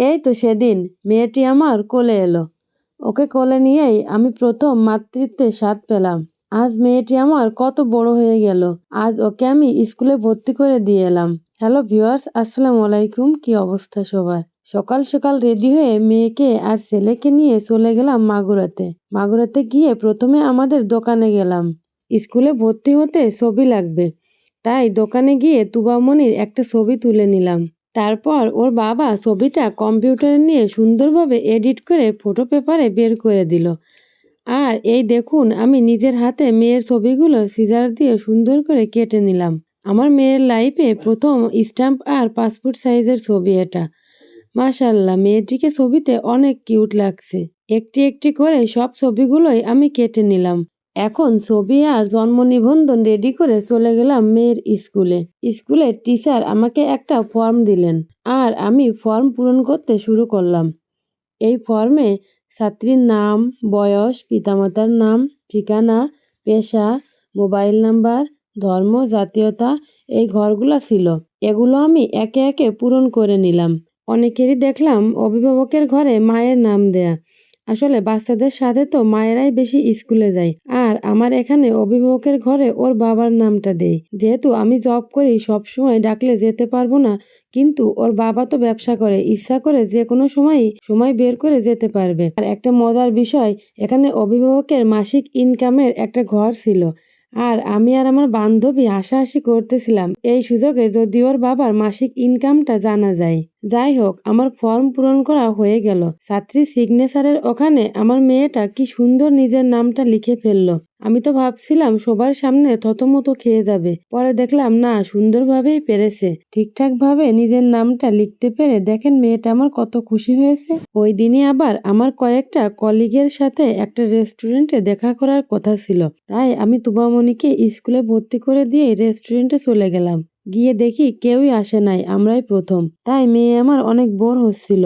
এই তো সেদিন মেয়েটি আমার কোলে এলো। ওকে কোলে নিয়েই আমি প্রথম মাতৃত্বের স্বাদ পেলাম। আজ মেয়েটি আমার কত বড় হয়ে গেল। আজ ওকে আমি স্কুলে ভর্তি করে দিয়ে এলাম। হ্যালো ভিউয়ার্স, আসসালামু আলাইকুম। কি অবস্থা সবার? সকাল সকাল রেডি হয়ে মেয়েকে আর ছেলেকে নিয়ে চলে গেলাম মাগুরাতে। মাগুরাতে গিয়ে প্রথমে আমাদের দোকানে গেলাম। স্কুলে ভর্তি হতে ছবি লাগবে। তাই দোকানে গিয়ে তুবামণির একটা ছবি তুলে নিলাম। তারপর ওর বাবা ছবিটা কম্পিউটারে নিয়ে সুন্দরভাবে এডিট করে ফটো পেপারে বের করে দিল। আর এই দেখুন, আমি নিজের হাতে মেয়ের ছবিগুলো সিজার দিয়ে সুন্দর করে কেটে নিলাম। আমার মেয়ের লাইফে প্রথম স্ট্যাম্প আর পাসপোর্ট সাইজের ছবি এটা। মাশাল্লাহ মেয়েটিকে ছবিতে অনেক কিউট লাগছে। একটি একটি করে সব ছবিগুলোই আমি কেটে নিলাম। এখন আর জন্ম নিবন্ধন রেডি করে চলে গেলাম মেয়ের স্কুলে। স্কুলের টিচার আমাকে একটা ফর্ম দিলেন আর আমি ফর্ম পূরণ করতে শুরু করলাম। এই ফর্মে ছাত্রীর নাম, বয়স, পিতামাতার নাম, ঠিকানা, পেশা মোবাইল নাম্বার ধর্ম, জাতীয়তা, এই ঘরগুলো ছিল। এগুলো আমি একে একে পূরণ করে নিলাম। অনেকেরই দেখলাম অভিভাবকের ঘরে মায়ের নাম দেয়া। আসলে বাচ্চাদের সাথে তো মায়েরাই বেশি স্কুলে যায়। আমার এখানে অভিভাবকের ঘরে ওর বাবার নামটা দেই। যেহেতু আমি জব করি সব সময় ডাকলে যেতে পারব না। কিন্তু ওর বাবা তো ব্যবসা করে, ইচ্ছা করে যে কোনো সময়ই সময় বের করে যেতে পারবে। আর একটা মজার বিষয়, এখানে অভিভাবকের মাসিক ইনকামের একটা ঘর ছিল। আর আমি আর আমার বান্ধবী হাসাহাসি করতেছিলাম। এই সুযোগে যদি ওর বাবার মাসিক ইনকামটা জানা যায়। যাই হোক আমার ফর্ম পূরণ করা হয়ে গেল। ছাত্রী সিগনেচারের ওখানে আমার মেয়েটা কি সুন্দর নিজের নামটা লিখে ফেলল। আমি তো ভাবছিলাম সবার সামনে থতমতো খেয়ে যাবে। পরে দেখলাম, না, সুন্দরভাবেই পেরেছে। ঠিকঠাক ভাবে নিজের নামটা লিখতে পেরে দেখেন মেয়েটা আমার কত খুশি হয়েছে। ওই দিনই আবার আমার কয়েকটা কলিগের সাথে একটা রেস্টুরেন্টে দেখা করার কথা ছিল। তাই আমি তুবামণিকে স্কুলে ভর্তি করে দিয়ে রেস্টুরেন্টে চলে গেলাম। গিয়ে দেখি কেউই আসে নাই, আমরাই প্রথম। তাই মেয়ে আমার অনেক বোর হচ্ছিল।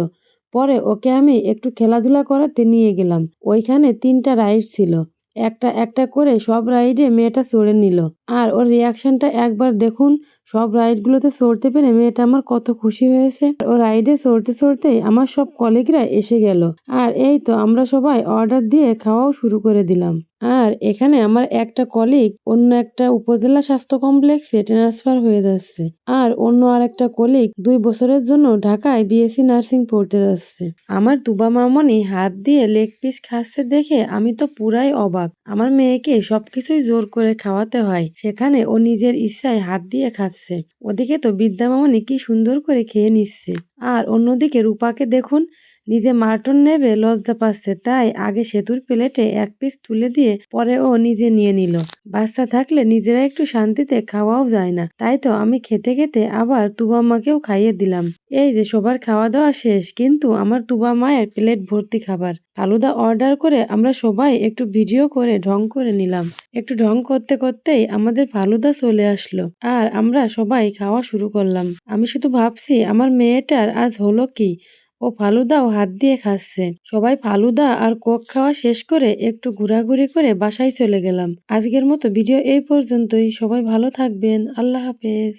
পরে ওকে আমি একটু খেলাধুলা করাতে নিয়ে গেলাম। ওইখানে তিনটা রাইড ছিল। একটা একটা করে সব রাইডে মেয়েটা চড়ে নিল। আর ওর রিয়াকশনটা একবার দেখুন, সব রাইডগুলোতে চড়তে পেরে মেয়েটা আমার কত খুশি হয়েছে। ও রাইডে চড়তে চড়তেই আমার সব কলিগরা এসে গেল। আর এই তো আমরা সবাই অর্ডার দিয়ে খাওয়াও শুরু করে দিলাম। আর এখানে আমার একটা কলিগ অন্য একটা উপজেলা স্বাস্থ্য কমপ্লেক্সে ট্রান্সফার হয়ে যাচ্ছে। আর অন্য আর একটা কলিগ দুই বছরের জন্য ঢাকায় বিএসসি নার্সিং পড়তে যাচ্ছে। আমার তুবা মামনি হাত দিয়ে লেগ পিস খাচ্ছে দেখে আমি তো পুরাই অবাক। আমার মেয়েকে সবকিছুই জোর করে খাওয়াতে হয়। সেখানে ও নিজের ইচ্ছায় হাত দিয়ে খাচ্ছে। ওদিকে তো বিদ্যা মামনি কি সুন্দর করে খেয়ে নিচ্ছে। আর অন্যদিকে রূপাকে দেখুন, নিজে মার্টন নেবে, লজ্জা পাচ্ছে। তাই আগে সেতুর প্লেটে এক পিস তুলে দিয়ে পরে ও নিজে নিয়ে নিল। বাচ্চা থাকলে নিজেরা একটু শান্তিতে খাওয়াও যায় না। তাই তো আমি খেতে খেতে আবার তুবা মাকেও খাইয়ে দিলাম। এই যে সবার খাওয়া দাওয়া শেষ, কিন্তু আমার তুবা মায়ের প্লেট ভর্তি খাবার। ফালুদা অর্ডার করে আমরা সবাই একটু ভিডিও করে ঢং করে নিলাম। একটু ঢং করতে করতেই আমাদের ফালুদা চলে আসলো আর আমরা সবাই খাওয়া শুরু করলাম। আমি শুধু ভাবছি, আমার মেয়েটার আজ হলো কি? ও ফালুদাও হাত দিয়ে খাচ্ছে। সবাই ফালুদা আর কোক খাওয়া শেষ করে একটু ঘোরাঘুরি করে বাসায় চলে গেলাম। আজকের মতো ভিডিও এই পর্যন্তই। সবাই ভালো থাকবেন। আল্লাহ হাফেজ।